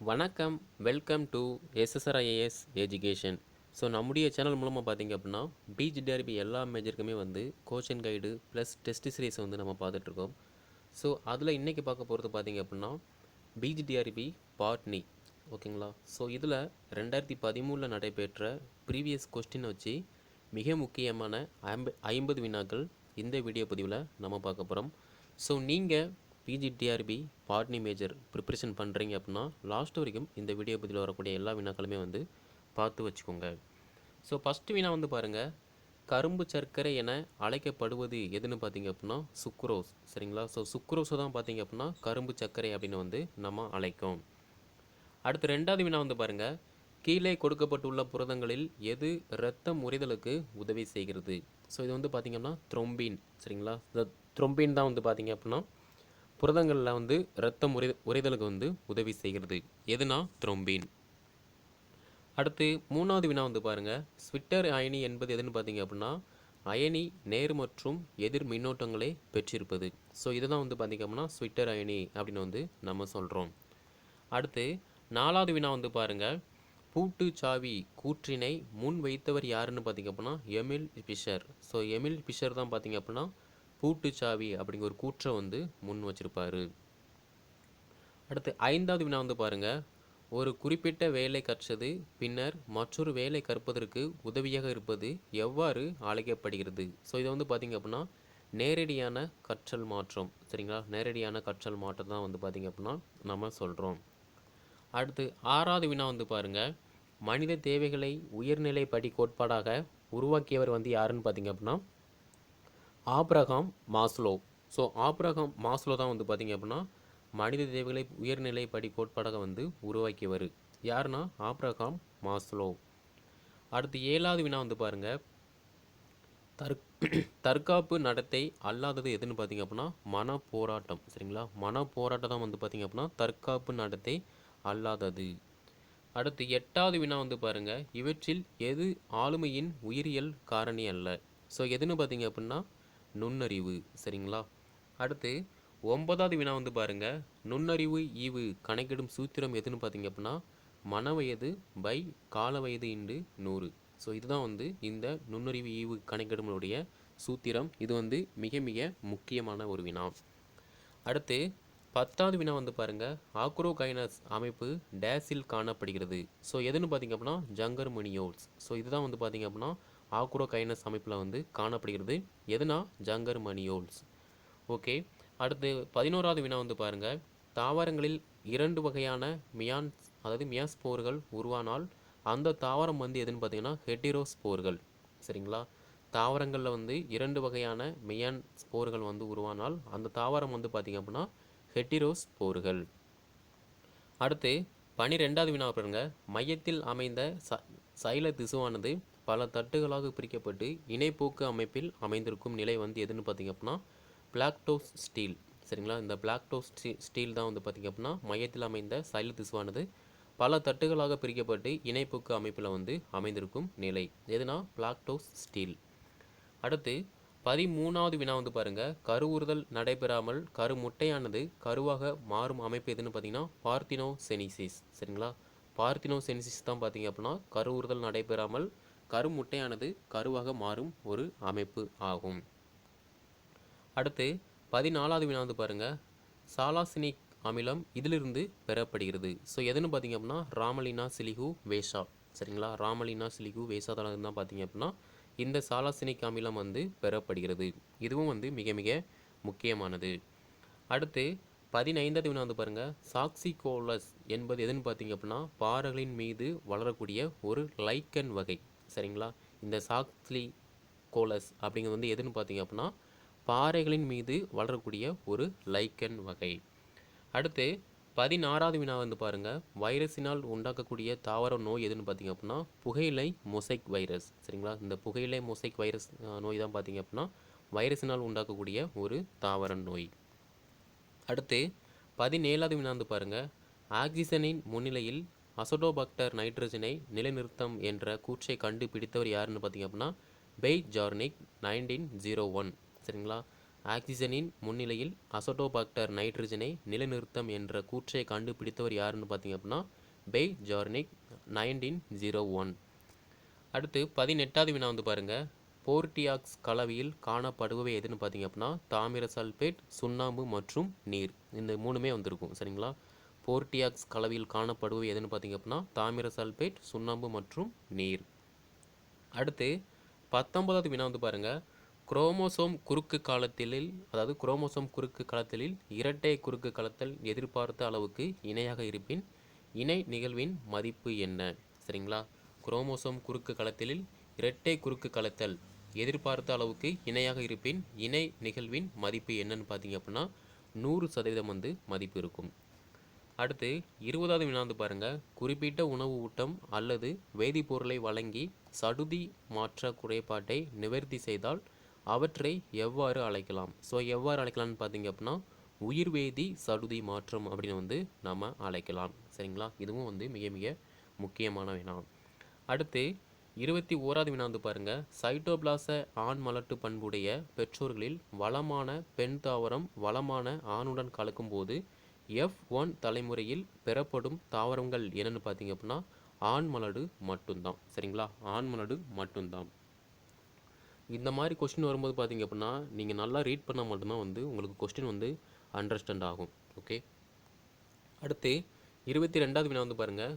வணக்கம் welcome to SSRIAS education so நம்முடைய channel மூலமாக பார்த்தீங்க அப்படின்னா பிஜிடிஆர்பி எல்லா மேஜருக்குமே வந்து coaching guide plus test series வந்து நம்ம பார்த்துட்ருக்கோம். ஸோ அதில் இன்றைக்கி பார்க்க போகிறது பார்த்தீங்க அப்படின்னா பிஜிடிஆர்பி பாட்னி ஓகேங்களா ஸோ இதில் ரெண்டாயிரத்தி பதிமூணில் நடைபெற்ற ப்ரீவியஸ் கொஸ்டினை வச்சு மிக முக்கியமான ஐம்ப ஐம்பது வினாக்கள் இந்த வீடியோ பதிவில் நம்ம பார்க்க போகிறோம் ஸோ நீங்கள் பிஜிடிஆர்பி பாட்னி மேஜர் ப்ரிப்பரேஷன் பண்ணுறீங்க அப்படின்னா லாஸ்ட் வரைக்கும் இந்த வீடியோ பதில் வரக்கூடிய எல்லா வினாக்களுமே வந்து பார்த்து வச்சுக்கோங்க. ஸோ ஃபஸ்ட்டு வினா வந்து பாருங்கள் கரும்பு சர்க்கரை என அழைக்கப்படுவது எதுன்னு பார்த்தீங்க அப்படின்னா சுக்ரோஸ் சரிங்களா? ஸோ சுக்ரோஸை தான் பார்த்தீங்க அப்படின்னா கரும்பு சர்க்கரை அப்படின்னு வந்து நம்ம அழைக்கும். அடுத்து ரெண்டாவது வினா வந்து பாருங்கள் கீழே கொடுக்கப்பட்டுள்ள புரதங்களில் எது இரத்தம் உறைதலுக்கு உதவி செய்கிறது? ஸோ இது வந்து பார்த்திங்கன்னா த்ரொம்பின் சரிங்களா? இந்த த்ரொம்பின் தான் வந்து பார்த்திங்க அப்படின்னா புரதங்களில் வந்து இரத்தம் உறை உரைதலுக்கு வந்து உதவி செய்கிறது. எதுனா த்ரொம்பின் அடுத்து மூணாவது வினா வந்து பாருங்கள் ஸ்விட்டர் அயனி என்பது எதுன்னு பார்த்தீங்க அப்படின்னா அயனி நேர் மற்றும் எதிர் மின்னோட்டங்களை பெற்றிருப்பது. ஸோ இதுதான் வந்து பார்த்திங்க அப்படின்னா ஸ்விட்டர் அயனி அப்படின்னு வந்து நம்ம சொல்கிறோம் அடுத்து நாலாவது வினா வந்து பாருங்கள் பூட்டு சாவி கூற்றினை முன் வைத்தவர் யாருன்னு பார்த்தீங்க அப்படின்னா Emil Fischer. So Emil Fischer தான் பார்த்தீங்க அப்படின்னா பூட்டு சாவி அப்படிங்கிற ஒரு கூற்றை வந்து முன் வச்சிருப்பார். அடுத்து ஐந்தாவது வினா வந்து பாருங்க. ஒரு குறிப்பிட்ட வேலை கற்றது பின்னர் மற்றொரு வேலை கற்பதற்கு உதவியாக இருப்பது எவ்வாறு அழைக்கப்படுகிறது? ஸோ இதை வந்து பார்த்திங்க அப்படின்னா நேரடியான கற்றல் மாற்றம். சரிங்களா? நேரடியான கற்றல் மாற்றம் தான் வந்து பார்த்திங்க அப்படின்னா நம்ம சொல்கிறோம் அடுத்து ஆறாவது வினா வந்து பாருங்க. மனித தேவைகளை உயர்நிலை படி கோட்பாடாக உருவாக்கியவர் வந்து யாருன்னு பார்த்தீங்க அப்படின்னா Abraham Maslow. So Abraham Maslow தான் வந்து பார்த்தீங்க அப்படின்னா மனித தேவைகளை உயர்நிலைப்படி கோட்பாடாக வந்து உருவாக்கியவர். யாருன்னா? Abraham Maslow. அடுத்து ஏழாவது வினா வந்து பாருங்கள் தற் தற்காப்பு நடத்தை அல்லாதது எதுன்னு பார்த்தீங்க அப்படின்னா மன போராட்டம் சரிங்களா? மன போராட்டம் தான் வந்து பார்த்தீங்க அப்படின்னா தற்காப்பு நடத்தை அல்லாதது. அடுத்து எட்டாவது வினா வந்து பாருங்கள் இவற்றில் எது ஆளுமையின் உயிரியல் காரணி அல்ல? ஸோ எதுன்னு பார்த்தீங்க அப்படின்னா நுண்ணறிவு சரிங்களா? அடுத்து ஒன்பதாவது வினா வந்து பாருங்க. நுண்ணறிவு ஈவு கணக்கிடும் சூத்திரம் எதுன்னு பார்த்தீங்க அப்படின்னா மனவயது பை கால வயது இண்டு நூறு. ஸோ இதுதான் வந்து இந்த நுண்ணறிவு ஈவு கணக்கிடுங்களுடைய சூத்திரம். இது வந்து மிக மிக முக்கியமான ஒரு வினா. அடுத்து பத்தாவது வினா வந்து பாருங்க. ஆக்ரோகைனஸ் அமைப்பு டேஸில் காணப்படுகிறது. ஸோ எதுன்னு பார்த்தீங்க அப்படின்னா ஜங்கர் மணியோல்ஸ் ஸோ இதுதான் வந்து பார்த்தீங்க அப்படின்னா ஆக்ரோகைனஸ் அமைப்பில் வந்து காணப்படுகிறது. எதுனா ஜங்கர் மணியோல்ஸ். ஓகே. அடுத்து பதினோராவது வினா வந்து பாருங்க. தாவரங்களில் இரண்டு வகையான மியான்ஸ் அதாவது மியாஸ்போர்கள் உருவானால் அந்த தாவரம் வந்து எதுன்னு பார்த்தீங்கன்னா ஹெட்டிரோஸ்போர்கள் சரிங்களா? தாவரங்களில் வந்து இரண்டு வகையான மியான் ஸ்போர்கள் வந்து உருவானால் அந்த தாவரம் வந்து பார்த்திங்க அப்படின்னா ஹெட்டிரோஸ் போர்கள். அடுத்து பனிரெண்டாவது வினா பாருங்க. மையத்தில் அமைந்த ச சைல திசுவானது பல தட்டுகளாக பிரிக்கப்பட்டு இணைப்போக்கு அமைப்பில் அமைந்திருக்கும் நிலை வந்து எதுன்னு பார்த்தீங்க அப்படின்னா பிளாக்டோஸ் ஸ்டீல். சரிங்களா? இந்த பிளாக்டோஸ் ஸ்டீ ஸ்டீல் தான் வந்து பார்த்திங்க அப்படின்னா மையத்தில் அமைந்த சைல திசுவானது. பல தட்டுகளாக பிரிக்கப்பட்டு இணைப்புக்கு அமைப்பில் வந்து அமைந்திருக்கும் நிலை. எதுனா? Blastocyst. அடுத்து பதிமூணாவது வினா வந்து பாருங்கள் கருவுறுதல் நடைபெறாமல் கரு முட்டையானது கருவாக மாறும் அமைப்பு எதுன்னு பார்த்தீங்கன்னா பார்த்தினோ சரிங்களா? பார்த்தினோ தான் பார்த்தீங்க அப்படின்னா கருவுறுதல் நடைபெறாமல் கரு முட்டையானது கருவாக மாறும் ஒரு அமைப்பு ஆகும். அடுத்து பதினாலாவது வினாவது வந்து சாலாசினிக் அமிலம் இதிலிருந்து பெறப்படுகிறது. ஸோ எதுன்னு பார்த்தீங்க அப்படின்னா ராமலினா சிலிகு வேஷா. சரிங்களா? ராமலினா சிலிகு வேஷாதால தான் பார்த்தீங்க அப்படின்னா இந்த சாலாசினிக் அமிலம் வந்து பெறப்படுகிறது. இதுவும் வந்து மிக மிக முக்கியமானது. அடுத்து பதினைந்தாவது வினா வந்து பாருங்கள் சாக்சிகோலஸ் என்பது எதுன்னு பார்த்தீங்க அப்படின்னா பாறைகளின் மீது வளரக்கூடிய ஒரு லைக்கன் வகை. சரிங்களா? இந்த சாக்ஸ்லி கோலஸ் அப்படிங்கிறது வந்து எதுன்னு பார்த்தீங்க அப்படின்னா பாறைகளின் மீது வளரக்கூடிய ஒரு லைக்கன் வகை. அடுத்து பதினாறாவது வினா வந்து பாருங்கள் வைரஸினால் உண்டாக்கக்கூடிய தாவர நோய் எதுன்னு பார்த்தீங்க அப்படின்னா புகையிலை மொசைக் வைரஸ். சரிங்களா? இந்த புகையிலை மொசைக் வைரஸ் நோய் தான் பார்த்தீங்க அப்படின்னா வைரஸினால் உண்டாக்கக்கூடிய ஒரு தாவர நோய். அடுத்து பதினேழாவது வினா வந்து பாருங்கள் ஆக்சிஜனின் முன்னிலையில் அசடோபக்டர் நைட்ரஜனை நிலைநிறுத்தம் என்ற கூற்றை கண்டுபிடித்தவர் யாருன்னு பார்த்தீங்க அப்படின்னா பெய் ஜார்னிக் நைன்டீன் ஜீரோ ஒன். சரிங்களா? ஆக்சிஜனின் முன்னிலையில் அசடோபாக்டர் நைட்ரஜனை நிலைநிறுத்தம் என்ற கூற்றை கண்டுபிடித்தவர் யாருன்னு பார்த்தீங்க அப்படின்னா பெய் ஜார்னிக் நைன்டீன் ஜீரோ ஒன். அடுத்து பதினெட்டாவது வினா வந்து பாருங்கள் போர்டியாக்ஸ் கலவையில் காணப்படுபவை எதுன்னு பார்த்தீங்க அப்படின்னா தாமிர சல்பேட் சுண்ணாம்பு மற்றும் நீர். இந்த மூணுமே வந்திருக்கும். சரிங்களா? போர்டியாக்ஸ் கலவையில் காணப்படுவது எதுன்னு பார்த்தீங்க அப்படின்னா தாமிர சல்பேட் சுண்ணாம்பு மற்றும் நீர். அடுத்து பத்தொன்பதாவது வினா வந்து பாருங்கள் குரோமோசோம் குறுக்கு காலத்தில் அதாவது குரோமோசோம் குறுக்கு களத்தில் இரட்டை குறுக்கு கலத்தல் எதிர்பார்த்த அளவுக்கு இணையாக இருப்பின் இணை நிகழ்வின் மதிப்பு என்ன? சரிங்களா? குரோமோசோம் குறுக்கு களத்தில் இரட்டை குறுக்கு கலத்தல் எதிர்பார்த்த அளவுக்கு இணையாக இருப்பின் இணை நிகழ்வின் மதிப்பு என்னன்னு பார்த்தீங்க அப்படின்னா நூறு சதவீதம் வந்து மதிப்பு இருக்கும். அடுத்து இருபதாவது வினாந்து பாருங்கள் குறிப்பிட்ட உணவு ஊட்டம் அல்லது வேதிப்பொருளை வழங்கி சடுதி மாற்ற குறைபாட்டை நிவர்த்தி செய்தால் அவற்றை எவ்வாறு அழைக்கலாம்? ஸோ எவ்வாறு அழைக்கலாம்னு பார்த்தீங்க அப்படின்னா உயிர்வேதி சடுதி மாற்றம் அப்படின்னு வந்து நம்ம அழைக்கலாம். சரிங்களா? இதுவும் வந்து மிக மிக முக்கியமான வினா. அடுத்து இருபத்தி ஓராவது வினாந்து பாருங்கள் சைட்டோபிளாச ஆண் மலட்டு பண்புடைய பெற்றோர்களில் வளமான பெண் தாவரம் வளமான ஆணுடன் கலக்கும்போது எஃப் ஒன் தலைமுறையில் பெறப்படும் தாவரங்கள் என்னன்னு பார்த்தீங்க அப்படின்னா ஆண் மலடு மட்டும்தான். சரிங்களா? ஆண் மலடு மட்டும்தான். இந்த மாதிரி கொஸ்டின் வரும்போது பார்த்தீங்க அப்படின்னா நீங்கள் நல்லா ரீட் பண்ணால் மட்டும்தான் வந்து உங்களுக்கு கொஸ்டின் வந்து அண்டர்ஸ்டாண்ட் ஆகும். ஓகே அடுத்து இருபத்தி ரெண்டாவது வினா வந்து பாருங்கள்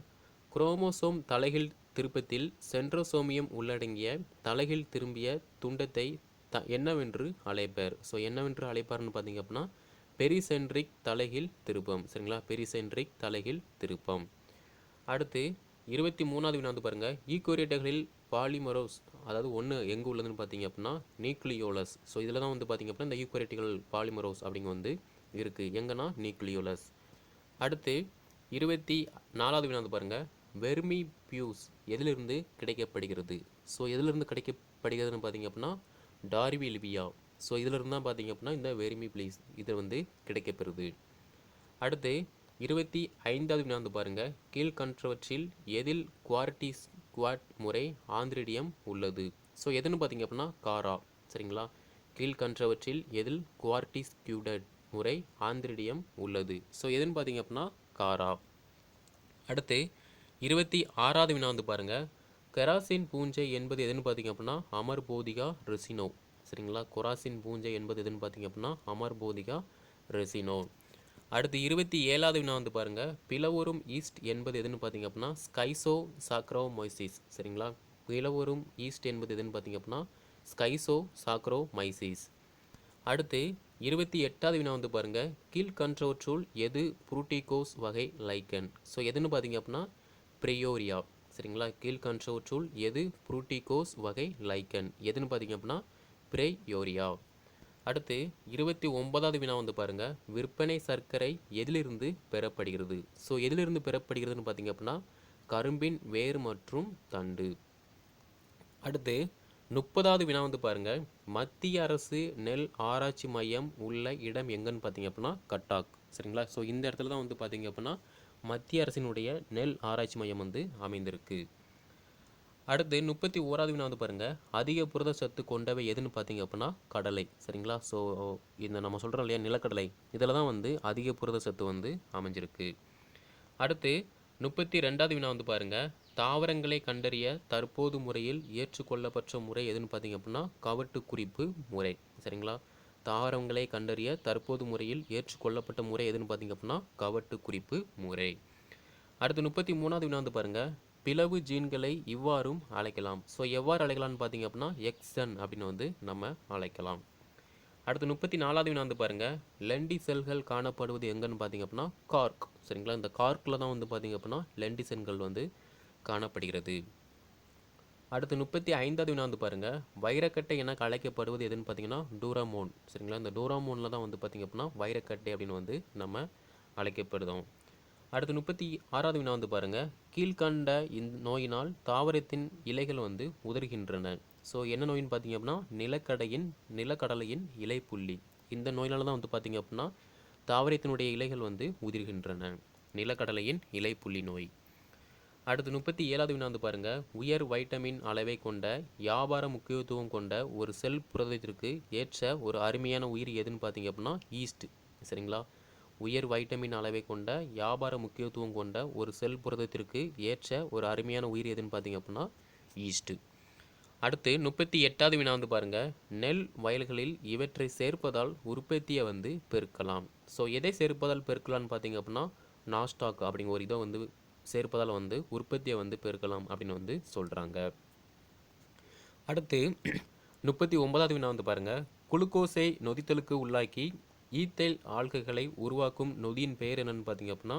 குரோமோசோம் தலைகீழ் திருப்பத்தில் சென்ட்ரோசோமியம் உள்ளடங்கிய தலைகீழ் திரும்பிய துண்டத்தை த என்னவென்று அழைப்பார்? ஸோ என்னவென்று அழைப்பார்னு பார்த்தீங்க அப்படின்னா பெரிசென்ட்ரிக் தலைகீழ் திருப்பம். சரிங்களா? பெரிசென்ட்ரிக் தலைகீழ் திருப்பம். அடுத்து இருபத்தி மூணாவது வினா வந்து பாருங்கள் ஈக்கோரியேட்டர்களில் பாலிமரோஸ் அதாவது ஒன்று எங்கே உள்ளதுன்னு பார்த்தீங்க அப்படின்னா நியூக்ளியோலஸ். ஸோ இதில் தான் வந்து பார்த்திங்க அப்படின்னா இந்த ஈக்கோரியேட்டிகள் பாலிமரோஸ் அப்படிங்க வந்து இருக்குது எங்கன்னா? நியூக்ளியோலஸ். அடுத்து இருபத்தி நாலாவது வினா வந்து பாருங்கள் வெர்மி பியூஸ் எதிலிருந்து கிடைக்கப்படுகிறது? ஸோ எதிலிருந்து கிடைக்கப்படுகிறதுன்னு பார்த்தீங்க அப்படின்னா டார்வி லிபியா ஸோ இதில் இருந்தால் பார்த்தீங்க அப்படின்னா இந்த வெரிமி பிளீஸ் இது வந்து கிடைக்கப்பெறுது. அடுத்து இருபத்தி ஐந்தாவது வினா வந்து பாருங்கள் கீழ்கன்றவற்றில் எதில் குவார்டிஸ் குவாட் முறை ஆந்திரிடியம் உள்ளது? ஸோ எதுன்னு பார்த்தீங்க அப்படின்னா காரா. சரிங்களா? கீழ்கன்றவற்றில் எதில் குவார்டிஸ் கியூடட் முறை ஆந்திரிடியம் உள்ளது? ஸோ எதுன்னு பார்த்தீங்க அப்படின்னா காரா. அடுத்து இருபத்தி ஆறாவது வினா வந்து பாருங்கள் கெராசின் பூஞ்சை என்பது எதுன்னு பார்த்தீங்க அப்படின்னா அமர் போதிகா ரெசினோ. சரிங்களா? கொராசின் பூஞ்சை என்பது எதுன்னு பார்த்தீங்க அப்படின்னா அமர் போதிகா ரெசினோ அடுத்து இருபத்தி ஏழாவது வினா வந்து பாருங்கள் பிளவரும் ஈஸ்ட் என்பது எதுன்னு பார்த்தீங்க அப்படின்னா ஸ்கைசோ சாக்ரோ சாக்ரோமைசிஸ். சரிங்களா? பிளவரும் ஈஸ்ட் என்பது எதுன்னு பார்த்தீங்க அப்படின்னா ஸ்கைசோ சாக்ரோ மைசிஸ் அடுத்து இருபத்தி எட்டாவது வினா வந்து பாருங்க. கண்ட்ரோட்ரூல் எது புரூட்டிகோஸ் வகை லைக்கன் ஸோ எதுன்னு பார்த்தீங்க அப்படின்னா பிரியோரியா. சரிங்களா? கீழ் கண்ட்ரோட்ரூல் எது புரூட்டிகோஸ் வகை லைக்கன் எதுன்னு பார்த்தீங்க அப்படின்னா பிரேயோரியா. அடுத்து இருபத்தி ஒன்பதாவது வினா வந்து பாருங்கள் விற்பனை சர்க்கரை எதிலிருந்து பெறப்படுகிறது? ஸோ எதிலிருந்து பெறப்படுகிறதுன்னு பார்த்தீங்க அப்படின்னா கரும்பின் வேர் மற்றும் தண்டு. அடுத்து முப்பதாவது வினா வந்து பாருங்க. மத்திய அரசு நெல் ஆராய்ச்சி மையம் உள்ள இடம் எங்கன்னு பார்த்தீங்க அப்படின்னா கட்டாக். சரிங்களா? ஸோ இந்த இடத்துல தான் வந்து பார்த்தீங்க அப்படின்னா மத்திய அரசினுடைய நெல் ஆராய்ச்சி மையம் வந்து அமைந்திருக்கு. அடுத்து முப்பத்தி ஓராவது வினா வந்து பாருங்கள் அதிக புரத சத்து கொண்டவை எதுன்னு பார்த்தீங்க அப்படின்னா கடலை. சரிங்களா? ஸோ இந்த நம்ம சொல்கிறோம் இல்லையா நிலக்கடலை. இதில் தான் வந்து அதிக புரத சத்து வந்து அமைஞ்சிருக்கு. அடுத்து முப்பத்தி ரெண்டாவது வினா வந்து பாருங்கள் தாவரங்களை கண்டறிய தற்போது முறையில் ஏற்றுக்கொள்ளப்பட்ட முறை எதுன்னு பார்த்தீங்க அப்படின்னா கவட்டு குறிப்பு முறை. சரிங்களா? தாவரங்களை கண்டறிய தற்போது முறையில் ஏற்றுக்கொள்ளப்பட்ட முறை எதுன்னு பார்த்தீங்க அப்படின்னா கவட்டு குறிப்பு முறை. அடுத்து முப்பத்தி மூணாவது வினா வந்து பாருங்கள் பிளவு ஜீன்களை இவ்வாறும் அழைக்கலாம். ஸோ எவ்வாறு அழைக்கலாம்னு பார்த்தீங்க அப்படின்னா எக்ஸன் அப்படின்னு வந்து நம்ம அழைக்கலாம். அடுத்து முப்பத்தி நாலாவது வினா வந்து பாருங்கள் லெண்டி செல்கள் காணப்படுவது எங்கன்னு பார்த்தீங்க அப்படின்னா கார்க். சரிங்களா? இந்த கார்க்கில் தான் வந்து பார்த்தீங்க அப்படின்னா லெண்டி செல்கள் வந்து காணப்படுகிறது. அடுத்து முப்பத்தி ஐந்தாவது வினா வந்து பாருங்கள் வைரக்கட்டை என அழைக்கப்படுவது எதுன்னு பார்த்தீங்கன்னா டூராமோன். சரிங்களா? இந்த டூராமோனில் தான் வந்து பார்த்தீங்க அப்படின்னா வைரக்கட்டை அப்படின்னு வந்து நம்ம அழைக்கப்படுதோம் அடுத்து முப்பத்தி ஆறாவது வினா வந்து பாருங்கள் கீழ்கண்ட இந்த நோயினால் தாவரத்தின் இலைகள் வந்து உதறுகின்றன. ஸோ என்ன நோயின்னு பார்த்தீங்க அப்படின்னா நிலக்கடையின் நிலக்கடலையின் இலைப்புள்ளி. இந்த நோயினால் தான் வந்து பார்த்தீங்க அப்படின்னா தாவரத்தினுடைய இலைகள் வந்து உதிர்கின்றன. நிலக்கடலையின் இலைப்புள்ளி நோய். அடுத்து முப்பத்தி ஏழாவது வினா வந்து பாருங்கள் உயர் வைட்டமின் அளவை கொண்ட வியாபார முக்கியத்துவம் கொண்ட ஒரு செல் புரதத்திற்கு ஏற்ற ஒரு அருமையான உயிர் எதுன்னு பார்த்தீங்க அப்படின்னா ஈஸ்ட். சரிங்களா? உயர் வைட்டமின் அளவை கொண்ட வியாபார முக்கியத்துவம் கொண்ட ஒரு செல் புரதத்திற்கு ஏற்ற ஒரு அருமையான உயிர் எதுன்னு பார்த்தீங்க அப்படின்னா ஈஸ்ட்டு அடுத்து முப்பத்தி எட்டாவது வினா வந்து பாருங்கள் நெல் வயல்களில் இவற்றை சேர்ப்பதால் உற்பத்தியை வந்து பெருக்கலாம். ஸோ எதை சேர்ப்பதால் பெருக்கலாம்னு பார்த்தீங்க அப்படின்னா நாஸ்டாக் அப்படிங்கிற ஒரு இதை வந்து சேர்ப்பதால் வந்து உற்பத்தியை வந்து பெருக்கலாம் அப்படின்னு வந்து சொல்கிறாங்க அடுத்து முப்பத்தி ஒன்பதாவது வினா வந்து பாருங்கள் குளுக்கோஸை நொதித்தலுக்கு உள்ளாக்கி ஈத்தைல் ஆல்கைகளை உருவாக்கும் நொதியின் பெயர் என்னன்னு பார்த்தீங்க அப்படின்னா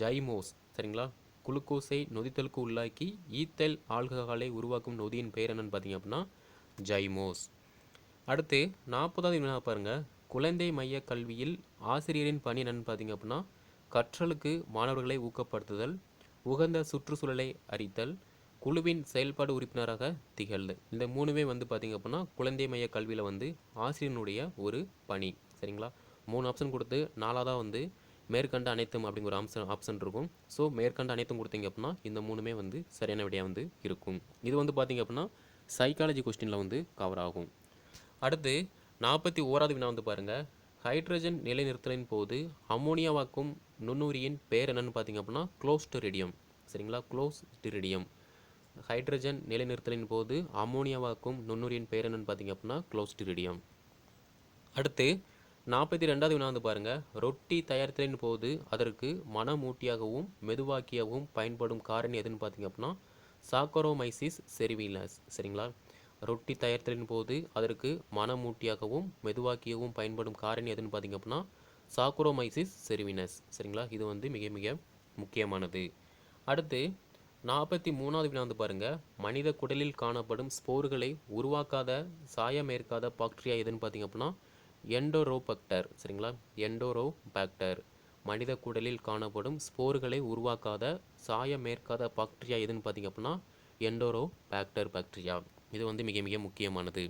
ஜைமோஸ். சரிங்களா? குளுக்கோஸை நொதித்தலுக்கு உள்ளாக்கி ஈத்தைல் ஆல்கஹாலை உருவாக்கும் நொதியின் பெயர் என்னென்னு பார்த்தீங்க அப்படின்னா ஜைமோஸ். அடுத்து நாற்பதாவது வினா பாருங்கள் குழந்தை மைய கல்வியில் ஆசிரியரின் பணி என்னன்னு பார்த்தீங்க அப்படின்னா கற்றலுக்கு மாணவர்களை ஊக்கப்படுத்துதல் உகந்த சுற்றுச்சூழலை அறித்தல் குழுவின் செயல்பாடு உறுப்பினராக திகழ்ந்து இந்த மூணுமே வந்து பார்த்திங்க அப்படின்னா குழந்தை மைய கல்வியில் வந்து ஆசிரியனுடைய ஒரு பணி. சரிங்களா? மூணு ஆப்ஷன் கொடுத்து நாலாவதாக வந்து மேற்கண்ட அனைத்தும் அப்படிங்கிற ஒரு ஆப்ஷன் ஆப்ஷன் இருக்கும். ஸோ மேற்கண்ட அனைத்தும் கொடுத்தீங்க அப்படின்னா இந்த மூணுமே வந்து சரியான விடையாக வந்து இருக்கும். இது வந்து பார்த்திங்க அப்படின்னா சைக்காலஜி கொஸ்டினில் வந்து கவர் ஆகும். அடுத்து நாற்பத்தி ஓராவது வினா வந்து பாருங்கள் ஹைட்ரஜன் நிலைநிறுத்தலின் போது அம்மோனியாவாக்கும் நுண்ணுரியின் பேர் என்னென்னு பார்த்தீங்க அப்படின்னா க்ளோஸ்டரிடியம் சரிங்களா? க்ளோஸ்டிரிடியம் ஹைட்ரஜன் நிலைநிறுத்தலின் போது அம்மோனியாவாக்கும் நுண்ணுரியின் பேர் என்னென்னு பார்த்தீங்க அப்படின்னா க்ளோஸ்டிரிடியம் அடுத்து நாற்பத்தி ரெண்டாவது வினா வந்து பாருங்கள் ரொட்டி தயாரித்தலின் போது அதற்கு மனமூட்டியாகவும் மெதுவாக்கியாகவும் பயன்படும் காரணி எதுன்னு பார்த்தீங்க அப்படின்னா சாக்கரோமைசிஸ் செரிவிலஸ் சரிங்களா? ரொட்டி தயாரித்தலின் போது அதற்கு மனமூட்டியாகவும் மெதுவாக்கியாகவும் பயன்படும் காரணி எதுன்னு பார்த்தீங்க அப்படின்னா சாக்குரோமைசிஸ் செரிவினஸ் சரிங்களா? இது வந்து மிக மிக முக்கியமானது. அடுத்து நாற்பத்தி மூணாவது வினா வந்து பாருங்கள் மனித குடலில் காணப்படும் ஸ்போர்களை உருவாக்காத சாயமேற்காத பாக்டீரியா எதுன்னு பார்த்தீங்க அப்படின்னா எண்டோரோபக்டர் சரிங்களா? எண்டோரோபாக்டர் மனித குடலில் காணப்படும் ஸ்போர்களை உருவாக்காத சாயமேற்காத பாக்டீரியா எதுன்னு பார்த்தீங்க அப்படின்னா எண்டோரோபாக்டர் பாக்டீரியா. இது வந்து மிக மிக முக்கியமானது.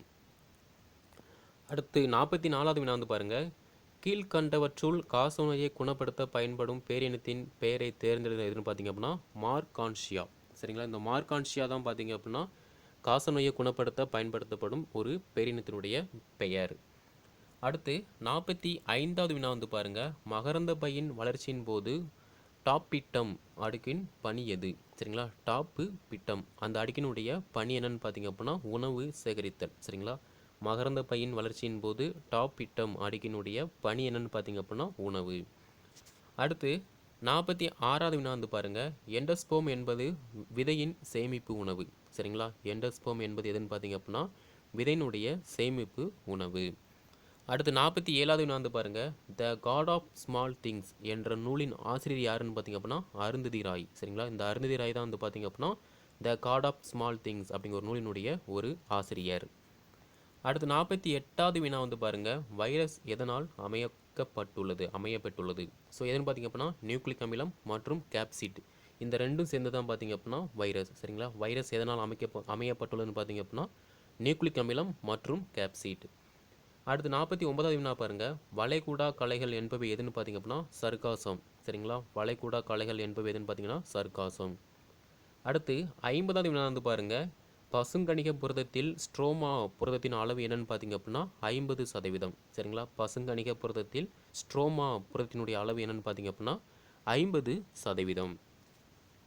அடுத்து நாற்பத்தி நாலாவது வினா வந்து பாருங்கள் கீழ்கண்டவற்றுள் காசநோயை குணப்படுத்த பயன்படும் பேரினத்தின் பெயரை தேர்ந்தெடுத்த எதுன்னு பார்த்தீங்க அப்படின்னா மார்கான்ஷியா சரிங்களா? இந்த மார்கான்ஷியா தான் பார்த்தீங்க அப்படின்னா காசநோயை குணப்படுத்த பயன்படுத்தப்படும் ஒரு பேரினத்தினுடைய பெயர். அடுத்து நாற்பத்தி ஐந்தாவது வினா வந்து பாருங்க. மகரந்த பையின் வளர்ச்சியின் போது டாப் பிட்டம் அடுக்கின் பணி எது? சரிங்களா? Top bottom. அந்த அடுக்கினுடைய பணி என்னன்னு பார்த்தீங்க அப்படின்னா உணவு சேகரித்தல். சரிங்களா? மகரந்த பையின் வளர்ச்சியின் போது டாப் பிட்டம் அடுக்கினுடைய பணி என்னன்னு பார்த்தீங்க அப்படின்னா உணவு. அடுத்து நாற்பத்தி ஆறாவது வினா வந்து பாருங்க. எண்டஸ்போம் என்பது விதையின் சேமிப்பு உணவு. சரிங்களா? எண்டஸ்போம் என்பது எதுன்னு பார்த்தீங்க அப்படின்னா விதையினுடைய சேமிப்பு உணவு. அடுத்து நாற்பத்தி ஏழாவது வினா வந்து பாருங்கள் the God of Small Things என்ற நூலின் ஆசிரியர் யாருன்னு பார்த்தீங்க அப்படின்னா அருந்ததி ராய். சரிங்களா? இந்த அருந்ததி ராய் தான் வந்து பார்த்தீங்க அப்படின்னா the God of Small Things அப்படிங்கிற ஒரு நூலினுடைய ஒரு ஆசிரியர். அடுத்து நாற்பத்தி எட்டாவது வினா வந்து பாருங்கள் வைரஸ் எதனால் அமைக்கப்பட்டுள்ளது அமையப்பட்டுள்ளது ஸோ எதுன்னு பார்த்தீங்க அப்படின்னா நியூக்ளிக் அமிலம் மற்றும் கேப்சிட் இந்த ரெண்டும் சேர்ந்து தான் பார்த்தீங்க அப்படின்னா வைரஸ். சரிங்களா? வைரஸ் எதனால் அமைக்க அமையப்பட்டுள்ளதுன்னு பார்த்தீங்க அப்படின்னா நியூக்ளிக் அமிலம் மற்றும் கேப்சிட் அடுத்து நாற்பத்தி ஒன்பதாவது வினா பாருங்க. வளைகுடா கலைகள் என்பவை எதுன்னு பார்த்தீங்க அப்படின்னா சர்க்காசம். சரிங்களா? வளைகுடா கலைகள் என்பவை எதுன்னு பார்த்தீங்கன்னா சர்க்காசம். அடுத்து ஐம்பதாவது வினா வந்து பாருங்க. பசுங்கணிக புரதத்தில் ஸ்ட்ரோமா புரதத்தின் அளவு என்னன்னு பார்த்தீங்க அப்படின்னா ஐம்பது சதவீதம். சரிங்களா? பசுங்கணிக புரதத்தில் ஸ்ட்ரோமா புரதத்தினுடைய அளவு என்னன்னு பார்த்தீங்க அப்படின்னா ஐம்பது சதவீதம்.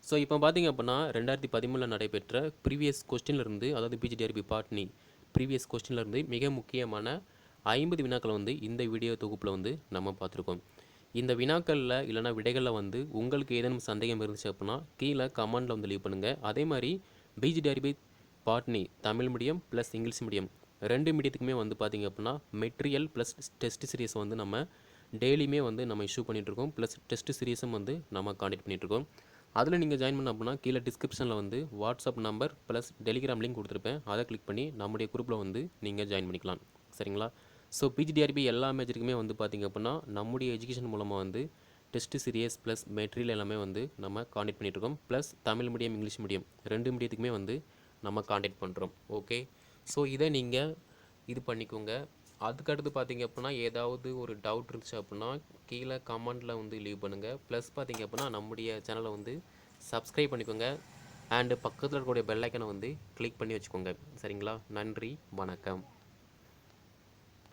ஸோ இப்போ பார்த்தீங்க அப்படின்னா ரெண்டாயிரத்தி பதிமூணில் நடைபெற்ற ப்ரீவியஸ் கொஸ்டின்லேருந்து அதாவது பிஜிடிஆர்பி பாட்னி ப்ரீவியஸ் கொஸ்டின்லேருந்து மிக முக்கியமான ஐம்பது வினாக்களை வந்து இந்த வீடியோ தொகுப்பில் வந்து நம்ம பார்த்துருக்கோம். இந்த வினாக்களில் இல்லைனா விடைகளில் வந்து உங்களுக்கு ஏதேனும் சந்தேகம் இருந்துச்சு அப்படின்னா கீழே கமெண்டில் வந்து லீவ் பண்ணுங்கள் அதே மாதிரி PG TRB botany Tamil medium plus English medium ரெண்டு மீடியத்துக்குமே வந்து பார்த்திங்க அப்படின்னா மெட்டீரியல் ப்ளஸ் டெஸ்ட் சீரியஸ் வந்து நம்ம டெய்லியுமே வந்து நம்ம இஷ்யூ பண்ணிகிட்ருக்கோம் ப்ளஸ் டெஸ்ட் சீரியஸும் வந்து நம்ம காண்டக்ட் பண்ணிகிட்ருக்கோம் அதில் நீங்கள் ஜாயின் பண்ண அப்படின்னா கீழே டிஸ்கிரிப்ஷனில் வந்து WhatsApp number plus Telegram link கொடுத்துருப்பேன். அதை கிளிக் பண்ணி நம்முடைய குரூப்பில் வந்து நீங்கள் ஜாயின் பண்ணிக்கலாம். சரிங்களா? ஸோ பிஜிடிஆர்பி எல்லா மேஜருக்குமே வந்து பார்த்திங்க அப்படின்னா நம்முடைய எஜுகேஷன் மூலமாக வந்து டெஸ்ட் சீரியஸ் ப்ளஸ் மெட்டீரியல் எல்லாமே வந்து நம்ம காண்டக்ட் பண்ணிகிட்ருக்கோம் plus Tamil medium English medium ரெண்டு மீடியத்துக்குமே வந்து நம்ம காண்டாக்ட் பண்ணுறோம் ஓகே ஸோ இதை நீங்கள் இது பண்ணிக்கோங்க. அதுக்கடுத்து பார்த்தீங்க அப்படின்னா ஏதாவது ஒரு டவுட் இருந்துச்சு அப்படின்னா கீழே கமெண்டில் வந்து லீவ் பண்ணுங்கள் ப்ளஸ் பார்த்தீங்க அப்படின்னா நம்முடைய சேனலை வந்து சப்ஸ்கிரைப் பண்ணிக்கோங்க. அண்டு பக்கத்தில் இருக்கக்கூடிய பெல்லைக்கனை வந்து கிளிக் பண்ணி வச்சுக்கோங்க. சரிங்களா? நன்றி வணக்கம்.